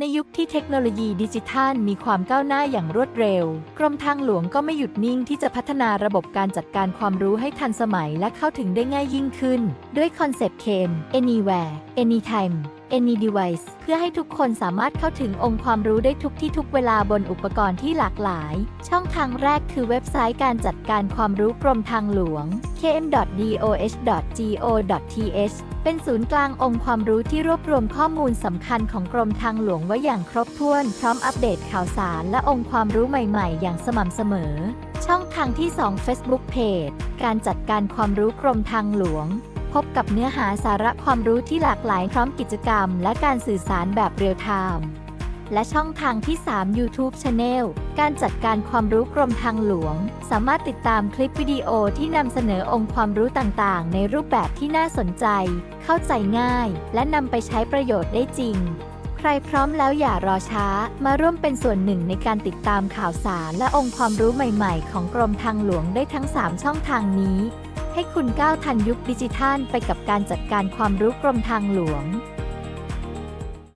ในยุคที่เทคโนโลยีดิจิทัลมีความก้าวหน้าอย่างรวดเร็ว กรมทางหลวงก็ไม่หยุดนิ่งที่จะพัฒนาระบบการจัดการความรู้ให้ทันสมัยและเข้าถึงได้ง่ายยิ่งขึ้น ด้วยคอนเซปต์เคม anywhere anytime any device เพื่อให้ทุกคนสามารถเข้าถึงองค์ความรู้ได้ทุกที่ทุกเวลาบนอุปกรณ์ที่หลากหลาย ช่องทางแรกคือเว็บไซต์การจัดการความรู้กรมทางหลวง km.doh.go.th เป็นศูนย์กลางองค์ความรู้ที่รวบรวมข้อมูลสำคัญของกรมทางหลวงไว้อย่างครบถ้วน พร้อมอัปเดตข่าวสารและองค์ความรู้ใหม่ๆ อย่างสม่ำเสมอ ช่องทางที่ 2 Facebook Page การจัดการความรู้กรมทางหลวง บกับเนื้อหาสาระความรู้ที่หลากหลายพร้อมกิจกรรม และการสื่อสารแบบเรียลไทม์และช่องทางที่ 3 YouTube Channel การจัดการความรู้กรมทางหลวง สามารถติดตามคลิปวิดีโอที่นำเสนอองค์ความรู้ต่างๆ ในรูปแบบที่น่าสนใจ เข้าใจง่าย และนำไปใช้ประโยชน์ได้จริง ใครพร้อมแล้วอย่ารอช้า มาร่วมเป็นส่วนหนึ่งในการติดตามข่าวสารและองค์ความรู้ใหม่ ๆ ของกรมทางหลวงได้ทั้ง 3 ช่องทางนี้ ให้คุณก้าวทันยุคดิจิทัลไปกับการจัดการความรู้กรมทางหลวง